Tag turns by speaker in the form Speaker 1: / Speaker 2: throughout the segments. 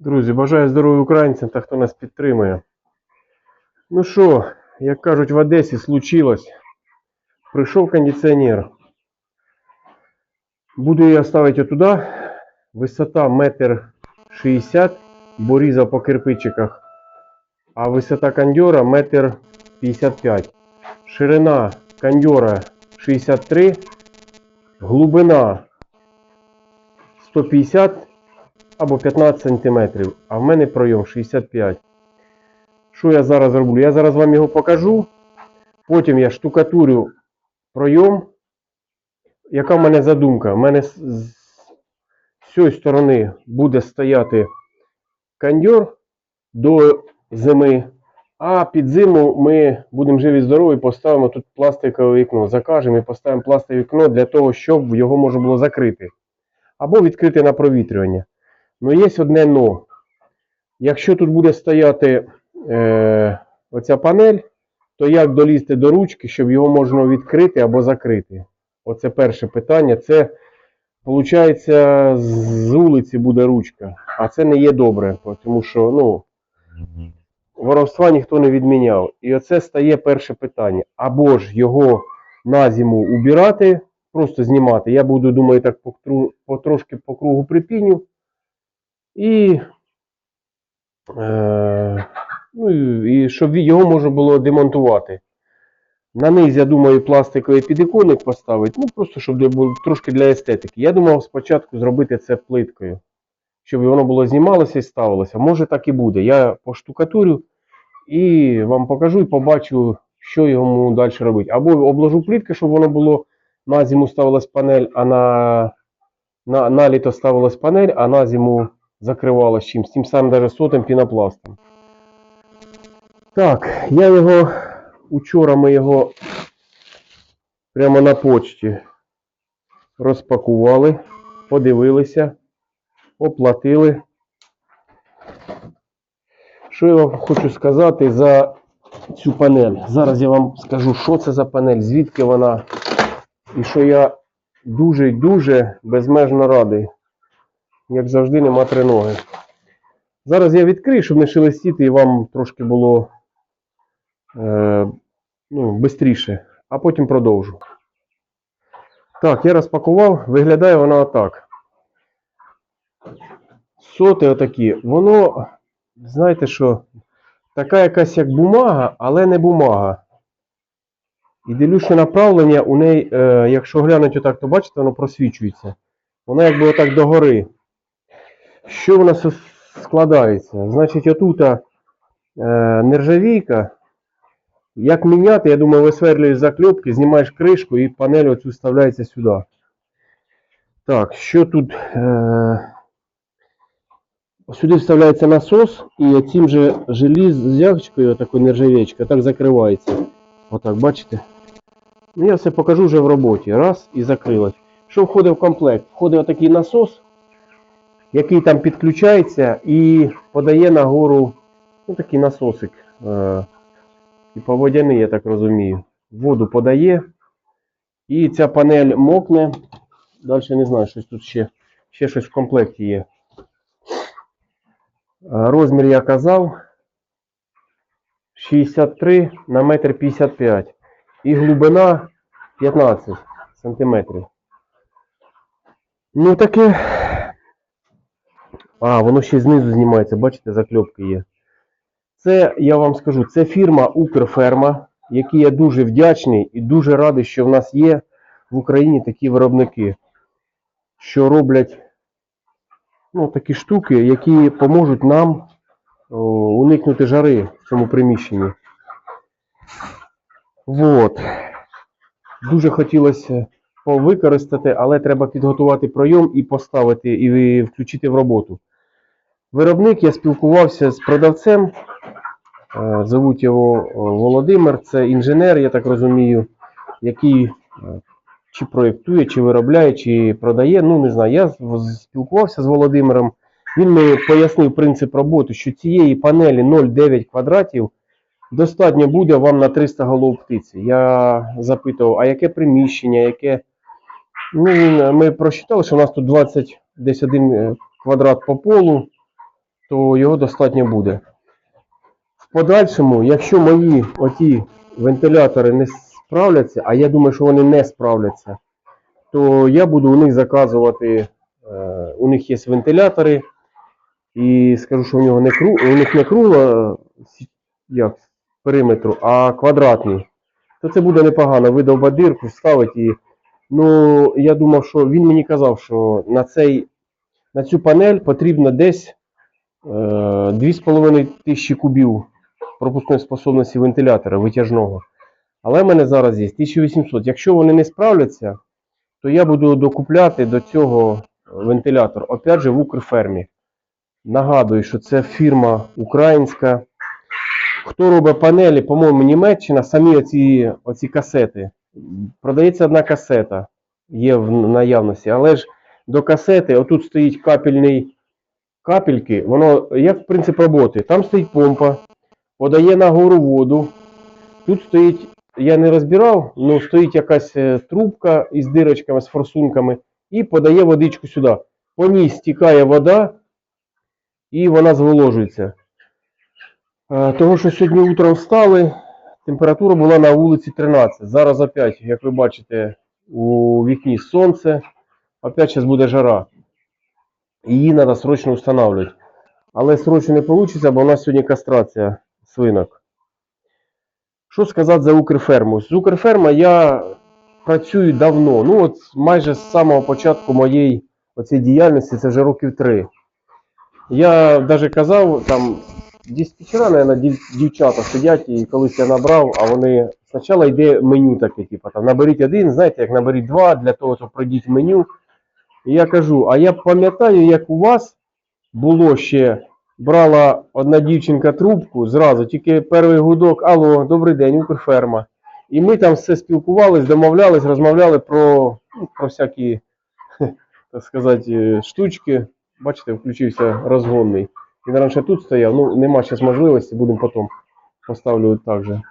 Speaker 1: Друзі, бажаю здоров'я українцям та хто нас підтримує. Ну що, як кажуть, в Одесі случилось. Прийшов кондиціонер. Буду я ставити туди. Висота метр шістдесят, бо різав по кирпичиках. А висота кондьора метр п'ятдесят п'ять. Ширина кондьора 63, глибина 150 або 15 сантиметрів, а в мене пройом 65. Що я зараз роблю? Я зараз вам його покажу. Потім я штукатурю пройом. Яка в мене задумка? У мене з цієї сторони буде стояти кондьор до зими, а під зиму ми будемо живі здорові, поставимо тут пластикове вікно. Закажемо і поставимо пластикове вікно для того, щоб його можна було закрити. Або відкрити на провітрювання. Ну, є одне но. Якщо тут буде стояти е, оця панель, то як долізти до ручки, щоб його можна відкрити або закрити? Оце перше питання. Це, виходить, з вулиці буде ручка. А це не є добре, тому що ну, воровства ніхто не відміняв. І оце стає перше питання. Або ж його на зиму убирати, просто знімати. Я буду, думаю, так потрошки по кругу припіню. І, е, ну, і, щоб його можна було демонтувати. На низ, я думаю, пластиковий підіконник поставити, ну просто щоб для- трошки для естетики. Я думав спочатку зробити це плиткою, щоб воно було знімалося і ставилося. Може так і буде. Я поштукатурю і вам покажу і побачу, що йому далі робити. Або обложу плитки, щоб воно було на зиму ставилась панель, а на, на, на літо ставилась панель, а на зиму закривалась чимсь, тим самим даже сотим пінопластом. Так, я його учора ми його прямо на почті розпакували, подивилися, оплатили. Що я вам хочу сказати за цю панель? Зараз я вам скажу, що це за панель, звідки вона, і що я дуже-дуже безмежно радий. Як завжди, нема триноги. Зараз я відкрию, щоб не шелестіти і вам трошки було е, ну, швидше, а потім продовжу. Так, я розпакував, виглядає вона отак. Соти отакі. Воно, знаєте що, така якась як бумага, але не бумага. І дивлюсь, направлення у неї, е, якщо глянути отак, то бачите, воно просвічується. Вона якби отак догори. Що вона с- складається? Значить, отут е, нержавійка. Як міняти, я думаю, висверлюєш закльопки, знімаєш кришку і панель оцю вставляється сюди. Так, що тут? Е, сюди вставляється насос, і цим же железячкою, такою нержавічкою, так закривається. Отак, бачите? Ну, я все покажу вже в роботі. Раз і закрилось. Що входить в комплект? Входить отакий насос, який там підключається і подає нагору ну, такий насосик. Е, типа водяний, я так розумію. Воду подає. І ця панель мокне. Далі не знаю, щось тут ще, ще щось в комплекті є. Е, Розмір я казав 63 на метр 55 і глибина 15 сантиметрів. Ну таке. А, воно ще знизу знімається, бачите, закльопки є. Це, я вам скажу, це фірма Укрферма, якій я дуже вдячний і дуже радий, що в нас є в Україні такі виробники, що роблять ну, такі штуки, які поможуть нам о, уникнути жари в цьому приміщенні. Вот. Дуже хотілося використати, але треба підготувати пройом і поставити, і включити в роботу. Виробник я спілкувався з продавцем. Е, Зовуть його е, Володимир, це інженер, я так розумію, який е, чи проєктує, чи виробляє, чи продає. Ну, не знаю. Я спілкувався з Володимиром. Він мені пояснив принцип роботи, що цієї панелі 0,9 квадратів достатньо буде вам на 300 голов птиці. Я запитував, а яке приміщення, яке. Ну, ми просчитали, що у нас тут 20, десь один квадрат по полу. То його достатньо буде. В подальшому, якщо мої оті вентилятори не справляться, а я думаю, що вони не справляться, то я буду у них заказувати. е, У них є вентилятори, і скажу, що у нього не кру, у них не кругла е, як, периметру, а квадратний. То це буде непогано. Видовба дирку, вставить і. Ну, я думав, що він мені казав, що на, цей, на цю панель потрібно десь 2,5 тисячі кубів пропускної способності вентилятора витяжного. Але в мене зараз є 1800. Якщо вони не справляться, то я буду докупляти до цього вентилятор. Опять же в Укрфермі. Нагадую, що це фірма українська. Хто робить панелі, по-моєму, Німеччина, самі оці, оці касети. Продається одна касета, є в наявності, але ж до касети, отут стоїть капельний капельки, воно як принцип роботи. Там стоїть помпа, подає нагору воду. Тут стоїть, я не розбирав, ну стоїть якась е, трубка із дирочками, з форсунками, і подає водичку сюди. По ній стікає вода, і вона зволожується. Е, Того, що сьогодні утром встали, температура була на вулиці 13. Зараз опять, як ви бачите, у вікні сонце. Опять зараз буде жара. Її треба срочно встановлювати. Але срочно не вийде, бо у нас сьогодні кастрація свинок. Що сказати за Укрферму? З Укрферма я працюю давно. Ну, от майже з самого початку моєї оцієї діяльності, це вже років три. Я навіть казав, там диспетчера, дів- дівчата сидять, і колись я набрав, а вони спочатку йде меню таке, типу, там наберіть один, знаєте, як наберіть два, для того, щоб пройдіть меню. І я кажу, а я пам'ятаю, як у вас було ще, брала одна дівчинка трубку зразу, тільки перший гудок, алло, добрий день, Укрферма. І ми там все спілкувались, домовлялись, розмовляли про, ну, про всякі, так сказати, штучки. Бачите, включився розгонний. Він раніше тут стояв, ну нема зараз можливості, будемо потім поставлю так же.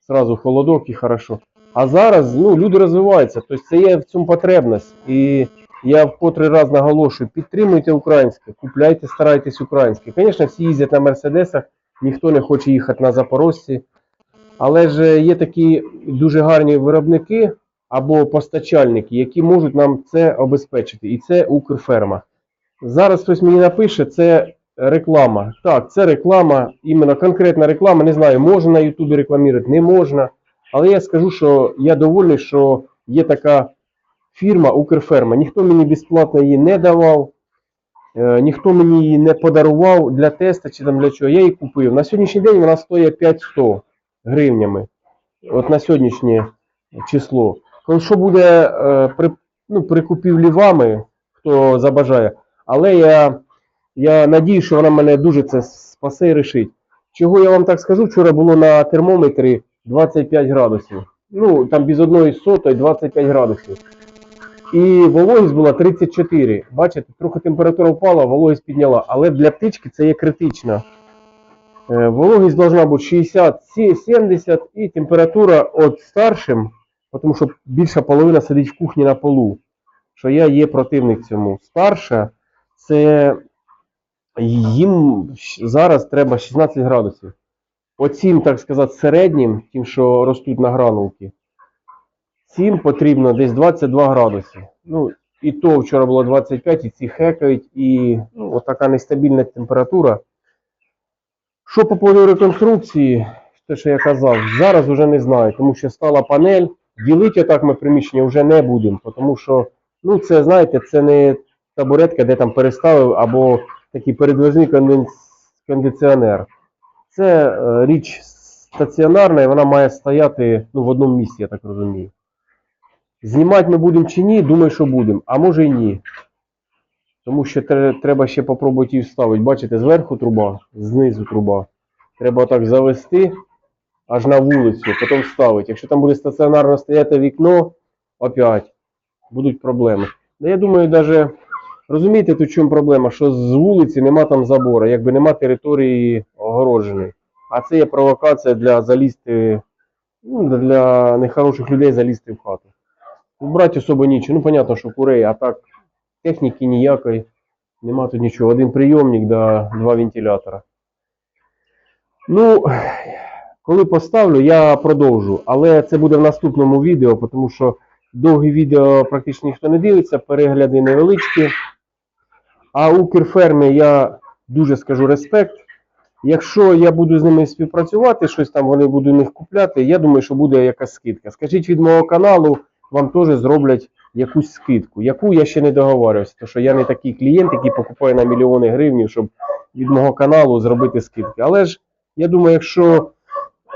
Speaker 1: Сразу холодок і хорошо. А зараз ну, люди розвиваються, тобто це є в цьому потребність. І я в котрий раз наголошую, підтримуйте українське, купляйте, старайтесь українське. Звісно, всі їздять на мерседесах, ніхто не хоче їхати на запорожці. Але ж є такі дуже гарні виробники або постачальники, які можуть нам це обезпечити. І це Укрферма. Зараз хтось мені напише, це реклама. Так, це реклама, іменно конкретна реклама. Не знаю, можна на Ютубі рекламувати, не можна. Але я скажу, що я довольний, що є така фірма Укрферма. Ніхто мені безплатно її не давав, е, ніхто мені її не подарував для теста чи там для чого. Я її купив. На сьогоднішній день вона стоїть 500 гривнями. От на сьогоднішнє число. Що буде е, при, ну, при купівлі вами, хто забажає, але я, я надію, що вона мене дуже це спасе і рішить. Чого я вам так скажу? Вчора було на термометрі 25 градусів. Ну, там без одної сотої 25 градусів. І вологість була 34. Бачите, трохи температура впала, вологість підняла. Але для птички це є критично. Е, Вологість должна бути 60-70 і температура от старшим, тому що більша половина сидить в кухні на полу. Що я є противник цьому. Старша це їм зараз треба 16 градусів. Оцім, так сказати, середнім, тим, що ростуть на гранулки, цим потрібно десь 22 градуси. Ну, і то вчора було 25, і ці хекають, і ну, отака нестабільна температура. Що по поводу реконструкції, те, що я казав, зараз вже не знаю, тому що стала панель. Ділити отак ми приміщення вже не будемо, тому що, ну, це, знаєте, це не табуретка, де там переставив, або такий передвижний кондиціонер. Це е, річ стаціонарна, і вона має стояти ну, в одному місці, я так розумію. Знімати ми будемо чи ні, думаю, що будемо, а може і ні. Тому що треба ще попробувати її вставити. Бачите, зверху труба, знизу труба. Треба так завести аж на вулицю, потім вставити. Якщо там буде стаціонарно стояти вікно, опять будуть проблеми. Ну, я думаю, навіть розумієте, тут чому проблема, що з вулиці нема там забору, якби нема території огородженої. А це є провокація для залізти, ну, для нехороших людей залізти в хату. Брати особо нічого. Ну, понятно, що курей, а так техніки ніякої. Нема тут нічого. Один прийомник да два вентилятора. Ну, коли поставлю, я продовжу. Але це буде в наступному відео, тому що довгі відео практично ніхто не дивиться, перегляди невеличкі. А Укрфермі я дуже скажу респект. Якщо я буду з ними співпрацювати, щось там вони будуть них купляти, я думаю, що буде якась скидка. Скажіть від мого каналу, вам теж зроблять якусь скидку, яку я ще не договарювався, тому що я не такий клієнт, який покупає на мільйони гривень, щоб від мого каналу зробити скидки. Але ж я думаю, якщо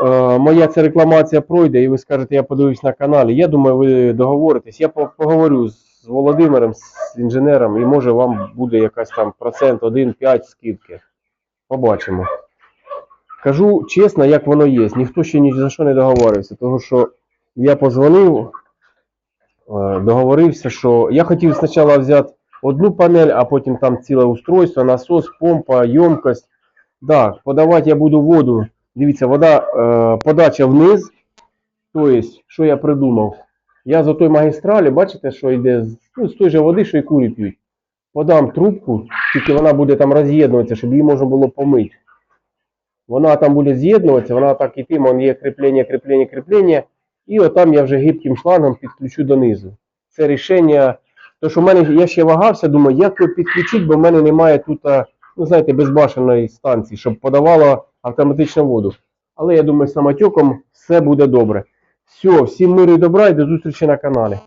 Speaker 1: е, моя ця рекламація пройде і ви скажете, я подивився на каналі, я думаю, ви договоритесь. Я поговорю з Володимиром, з інженером, і може вам буде якась там процент 1-5 скидки. Побачимо. Кажу чесно, як воно є. Ніхто ще ні за що не договорився, тому що я позвонив, договорився, що я хотів спочатку взяти одну панель, а потім там ціле устройство, насос, помпа, ємкость. Так, подавати я буду воду. Дивіться, вода, е, подача вниз. Тобто, що я придумав? Я з отої магістралі, бачите, що йде з, ну, з той же води, що і курі п'ють. Подам трубку, тільки вона буде там роз'єднуватися, щоб її можна було помити. Вона там буде з'єднуватися, вона так іти, вон є кріплення, кріплення, кріплення. І отам я вже гибким шлангом підключу донизу. Це рішення. То, що в мене я ще вагався, думаю, як його підключити, бо в мене немає тут, ну знаєте, безбашеної станції, щоб подавала автоматично воду. Але я думаю, самотеком все буде добре. Все, всім миру і добра і до зустрічі на каналі.